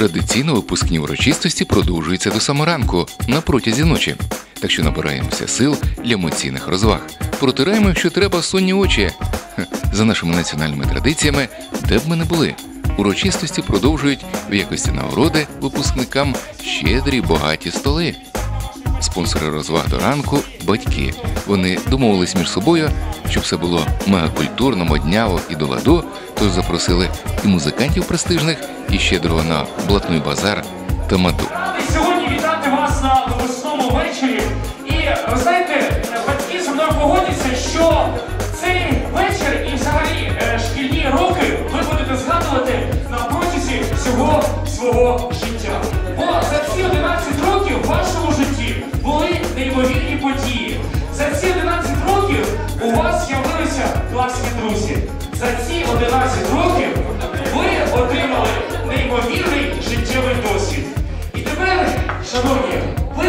Традиційно випускні урочистості продовжуються до саморанку на протязі ночі. Так що набираємося сил для емоційних розваг. Протираємо, якщо треба, сонні очі. За нашими національними традиціями, де б ми не були. Урочистості продовжують в якості нагороди випускникам щедрі багаті столи. Спонсори розваг до ранку батьки. Вони домовились між собою, щоб все було мегакультурно, модняво і до ладу, тож запросили і музикантів престижних, і щедрого на блатний базар та радий сьогодні вітати вас на весному вечорі. І ви знаєте, батьки зі мною погодяться, що цей вечір і взагалі е, шкільні роки ви будете згадувати на протязі всього свого життя. Класні друзі. За ці 11 років ви отримали неймовірний життєвий досвід. І тепер, шановні, ви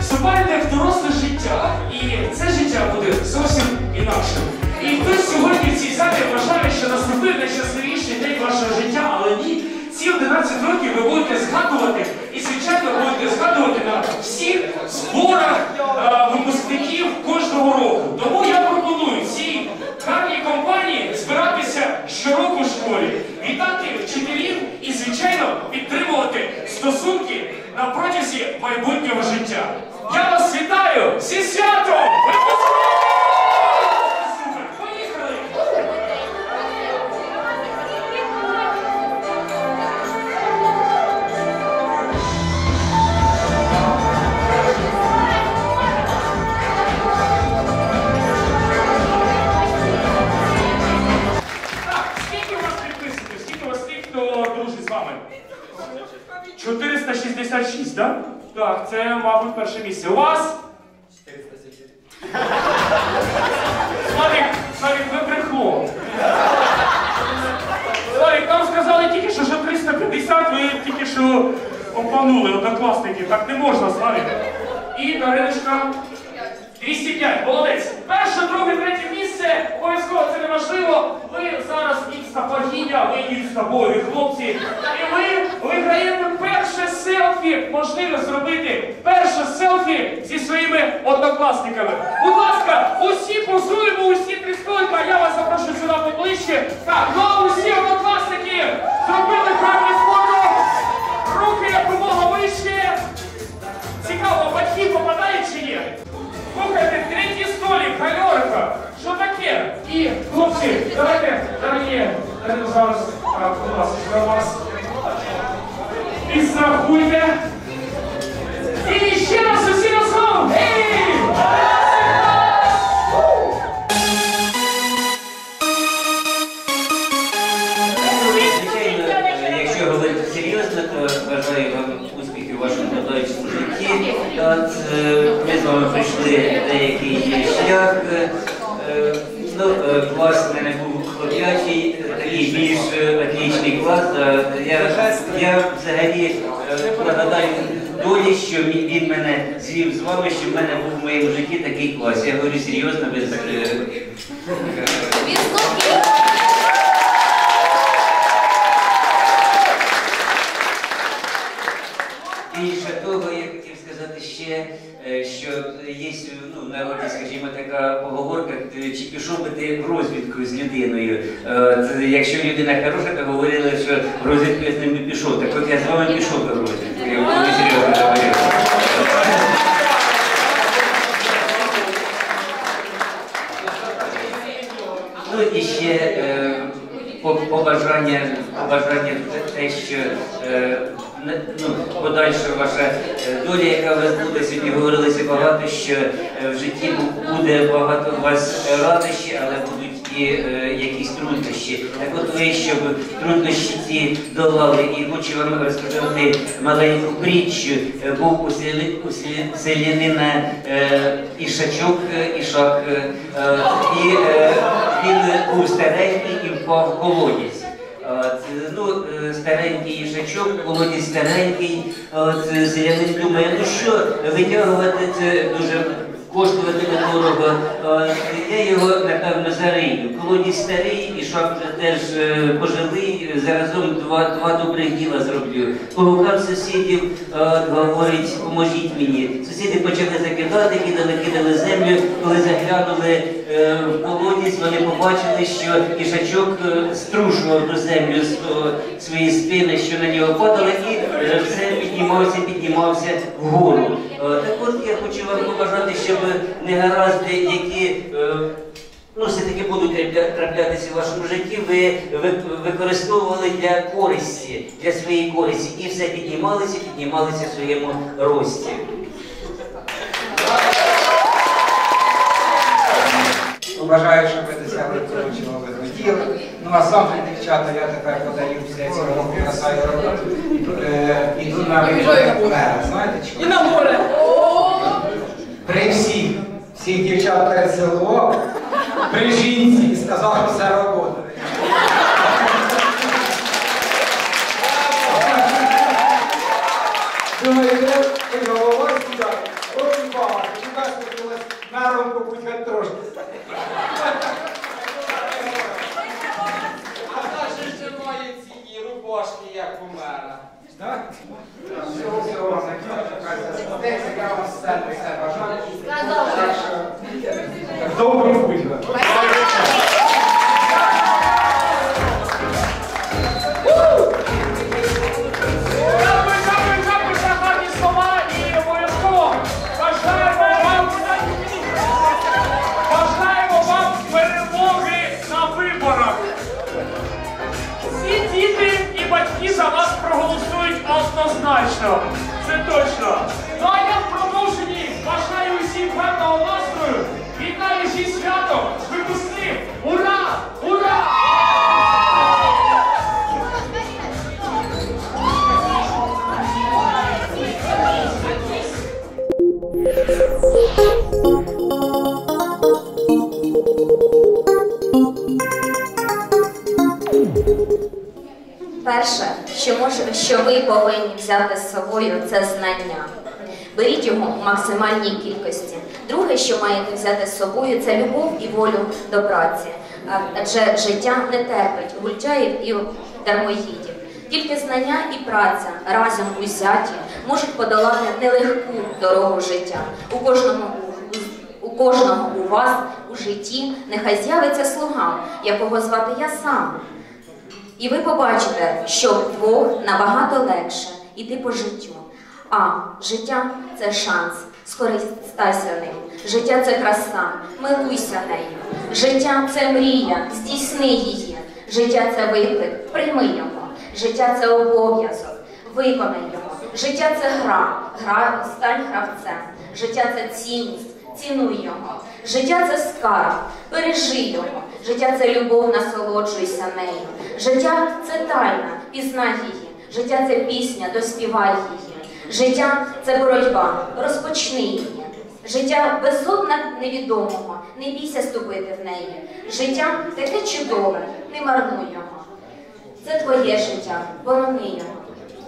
вступаєте в доросле життя, і це життя буде зовсім інакшим. І хтось сьогодні в цій залі вважає, що наступив найщасливіший день вашого життя, але ні. Ці 11 років ви будете згадувати, і звичайно будете згадувати вами? 466, так? Так, це, мабуть, перше місце. У вас? 470. Славік, Славік, ви брехло. Славік, нам сказали тільки що, що 350, ви тільки що обманули однокласники. Так не можна, Славік. І Дариночка 205, молодець. Перше, друге, третє місце. Обов'язково це не важливо. Ви зараз інста богиня, ви інста богові хлопці. І ви виграєте перше селфі. Можливо зробити перше селфі зі своїми однокласниками. Будь ласка, усі позуємо, усі три столика. Я вас запрошую сюди поближче. Так, ну пройшли деякий шлях. Е, е, Ну, е, клас в мене був хлоп'ячий, такий більш атлічний клас. Е, Я, я взагалі нагадаю долі, що він мене звів з вами, що в мене був в моєму житті такий клас. Я говорю серйозно, без чи пішов би ти в розвідку з людиною. Е, це Якщо людина хороша, то говорили, що я з ним не пішов. Так от я з вами пішов до розвідку. Ну і ще е, побажання, побажання те, що е, ну, подальша ваша доля, яка у вас буде, сьогодні говорилося багато, що в житті буде багато у вас радощі, але будуть і е, якісь труднощі. Так от ви, щоб труднощі ці долали, і хочу вам розказати маленьку притчу. Е, Був у селі, у селянина е, ішачок, е, ішак, е, е, і е, він був старенький і впав колодязь. От, ну, старенький їжачок, колодязь старенький, от, селянин думає, ну що, витягувати це дуже коштувати дорого. Е, Я його, напевно, зарию. Колодязь старий і щоб теж е, пожилий, заразом два, два добрих діла зроблю. Погукав сусідів, е, говорить, поможіть мені. Сусіди почали закидати, кидали, кидали землю. Коли заглянули в колодязь, вони побачили, що е, струшував ту землю своєї спини, що на нього падали, і все піднімався, піднімався вгору. Е, Так от я хочу вам побажати, щоб негаразди, які е, ну, все-таки будуть траплятися в вашому житті, ви, ви використовували для користі, для своєї користі, і все піднімалися, піднімалися в своєму рості. Бажаю, щоб ви досягли того, чого ви хотіли. Ну а сам дівчата, я тепер подаю після цього року на свою роботу. Е, Іду на мера. Знаєте І чого? на море. При всіх, всіх дівчат перед село, при жінці і сказав, що це робота. Думаю, взяти з собою, це знання. Беріть його в максимальній кількості. Друге, що маєте взяти з собою, це любов і волю до праці. Адже життя не терпить гультяїв і дармоїдів. Тільки знання і праця разом узяті можуть подолати нелегку дорогу життя. У кожному у кожного у вас у житті нехай з'явиться слуга, якого звати я сам. І ви побачите, що вдвох набагато легше іти по життю. А життя це шанс. Скористайся ним. Життя це краса. Милуйся нею. Життя це мрія. Здійсни її. Життя це виклик. Прийми його. Життя це обов'язок. Виконай його. Життя це гра. Гра стань гравцем. Життя це цінність. Цінуй його. Життя це скарб, бережи його. Життя це любов, насолоджуйся нею. Життя це тайна, пізнай її. Життя це пісня, доспівай її. Життя це боротьба, розпочни її. Життя безодна невідомого, не бійся ступити в неї. Життя таке чудове, не марнуй його. Це твоє життя, борони його.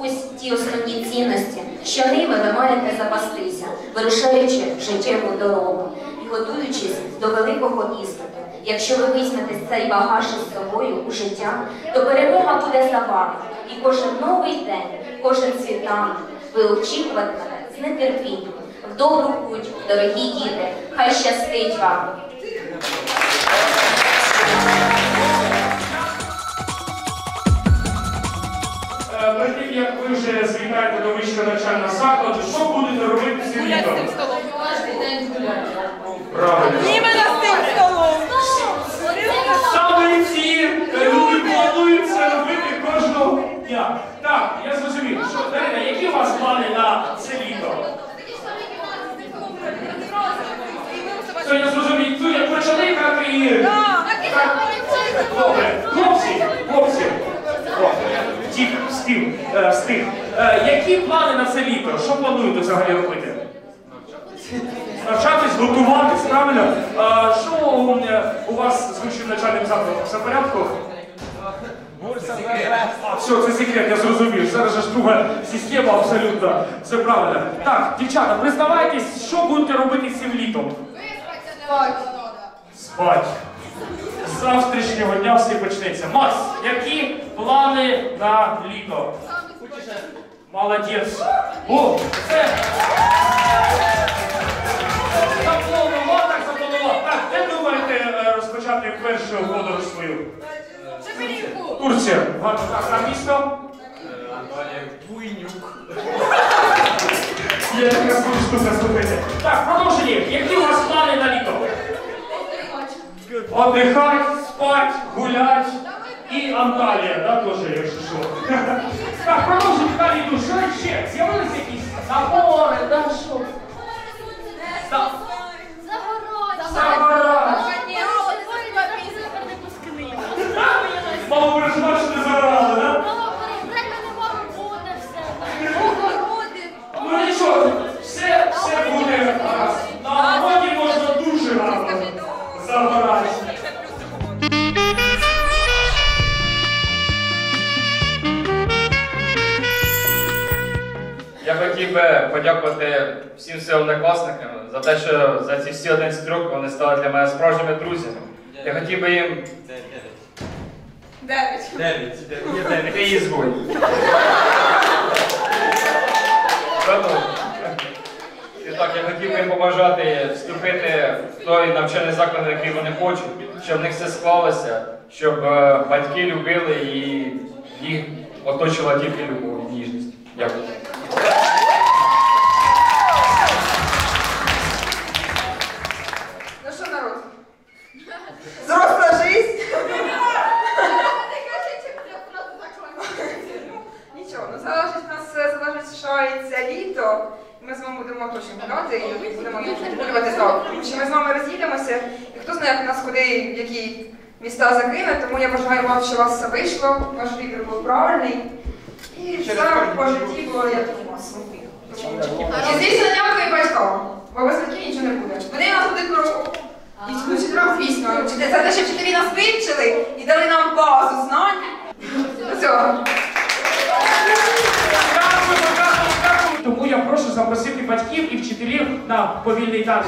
Ось ті основні цінності, що ними ви маєте запастися, вирушаючи життєву дорогу і готуючись до великого іспиту. Якщо ви візьмете цей багаж із собою у життя, то перемога буде за вами. І кожен новий день, кожен світанок ви очікуватимете з нетерпінням. В добру путь, дорогі діти, хай щастить вам! Перед тим, як ви вже звітаєте до вищого навчального закладу, що будете робити цим літом? Правильно. Іменно з тим столом. Саме ці е, люди планують це робити кожного дня. Так, я зрозумів. Що, Дарина, які у вас плани на це літо? Що я зрозумів, ну як почали, так і... Добре, хлопці, хлопці. Втік, встиг, е, встиг. Е, які плани на це літо? Що плануєте взагалі робити? Навчатись, готуватись, правильно? Що е, у вас з вищим навчальним закладом? Все в порядку? А, все, це секрет, я зрозумів. Зараз же ж друга система абсолютно. Все правильно. Так, дівчата, признавайтесь, що будете робити цим літом? Спать. З завтрашнього дня все почнеться. Макс, які плани на літо? Молодець. О, це. Запланував, так запланував. Так, де думаєте е, розпочати першу подорож свою? Турція. Так, на місто? Є така штука, слухайте. Так, продовження. Які у вас плани на літо? Отдихать, спать, гулять і Анталія, да, теж, якщо що. Так, продовжуємо далі йду. Що ще? З'явилися якісь набори, да, що? Так. Хотів би подякувати всім своїм однокласникам за те, що за ці всі 11 років вони стали для мене справжніми друзями. Я хотів би їм. Дев'ять. Дев'ять. Дев'ять. Ти її згодь. І так, я хотів би їм побажати вступити в той навчальний заклад, який вони хочуть, щоб в них все склалося, щоб е, батьки любили і їх оточила тільки любов і ніжність. Дякую. Взрослая жизнь. Нічого, ну залежить нас залишається літо. і Ми з вами будемо точно гуляти і будемо гулювати так. Тому що ми з вами роз'їдемося, і хто знає, як нас куди, в які міста закине, тому я бажаю вам, щоб у вас все вийшло, ваш вибір був правильний. І все по житті було як у вас. І звісно, дякую батькам, бо без батьків нічого не буде. Вони нас будуть про і вчителям нам За те, що вчителі нас вивчили і дали нам базу знань. Дякую. Тому я прошу запросити батьків і вчителів на повільний танок.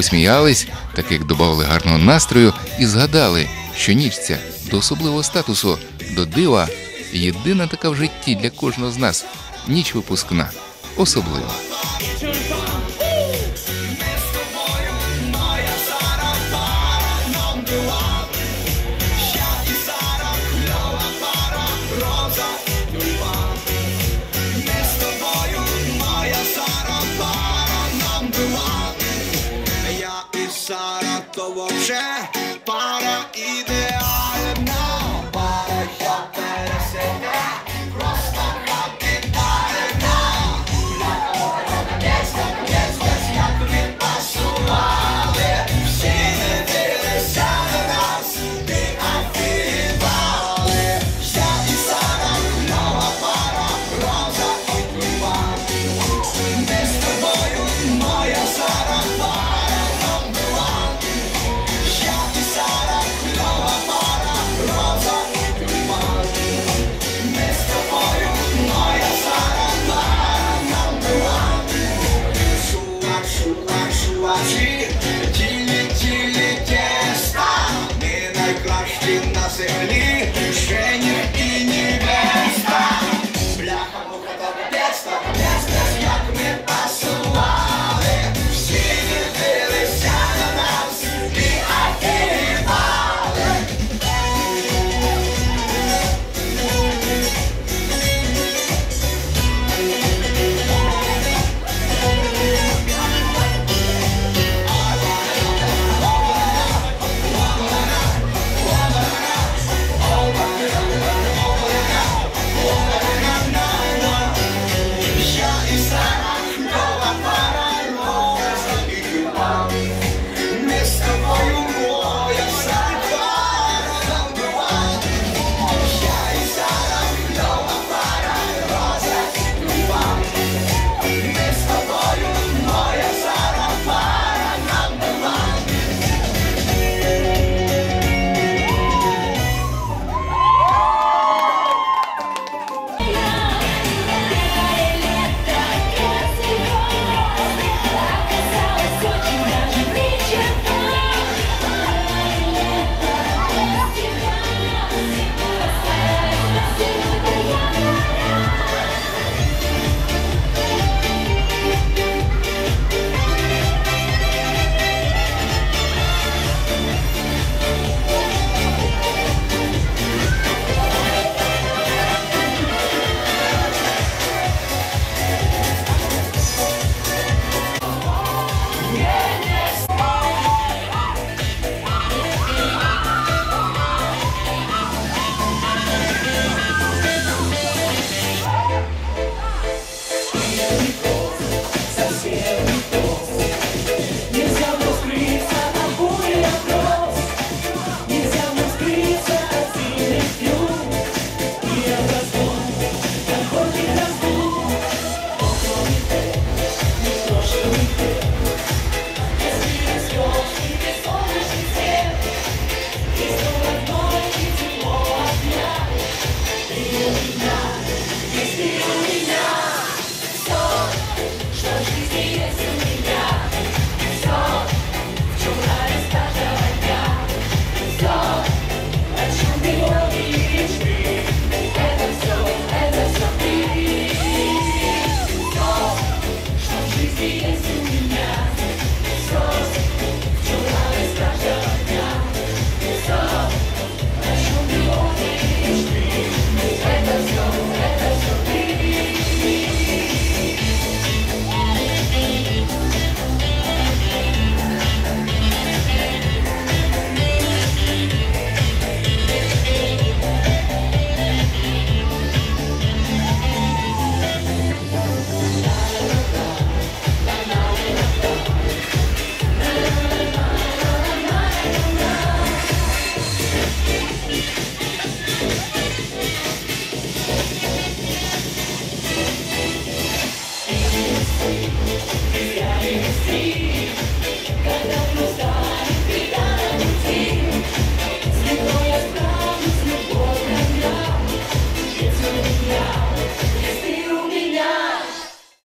посміялись, таких додали гарного настрою, і згадали, що нічця до особливого статусу, до дива єдина така в житті для кожного з нас ніч випускна, особлива.